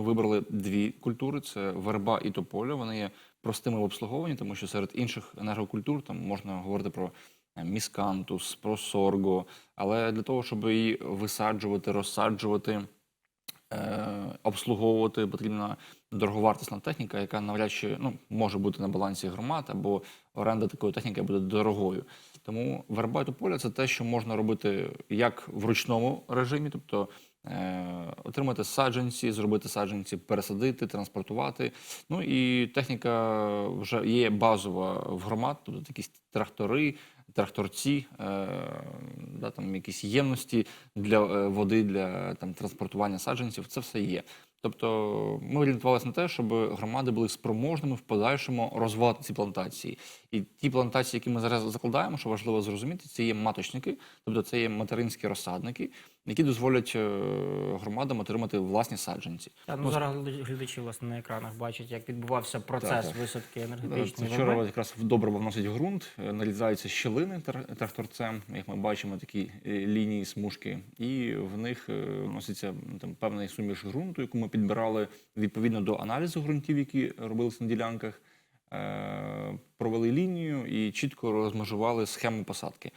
ми вибрали дві культури: це верба і тополя. Вони є простими в обслуговуванні, тому що серед інших енергокультур там можна говорити про е, міскантус, про сорго. Але для того, щоб її висаджувати, розсаджувати, е, обслуговувати, потрібна дороговартісна техніка, яка навряд чи ну, може бути на балансі громад, або оренда такої техніки буде дорогою. Тому верба і тополя це те, що можна робити як в ручному режимі, тобто отримати саджанці, зробити саджанці, пересадити, транспортувати. Ну і техніка вже є базова в громад, тобто якісь трактори, тракторці, е, да, там якісь ємності для е, води, для там, транспортування саджанців. Це все є. Тобто ми орієнтувалися на те, щоб громади були спроможними в подальшому розвивати ці плантації. І ті плантації, які ми зараз закладаємо, що важливо зрозуміти, це є маточники, тобто це є материнські розсадники, які дозволять е, громадам отримати власні саджанці. Та, ну, зараз глядачі власне на екранах бачать, як відбувався процес Так, висадки енергетичної Вчора якраз в добриво вносять ґрунт, е, нарізаються щілини тр- тракторцем, як ми бачимо, такі е, лінії, смужки, і в них е, вноситься там певний суміш ґрунту, яку ми підбирали відповідно до аналізу ґрунтів, які робилися на ділянках. Е, Провели лінію і чітко розмежували схему посадки.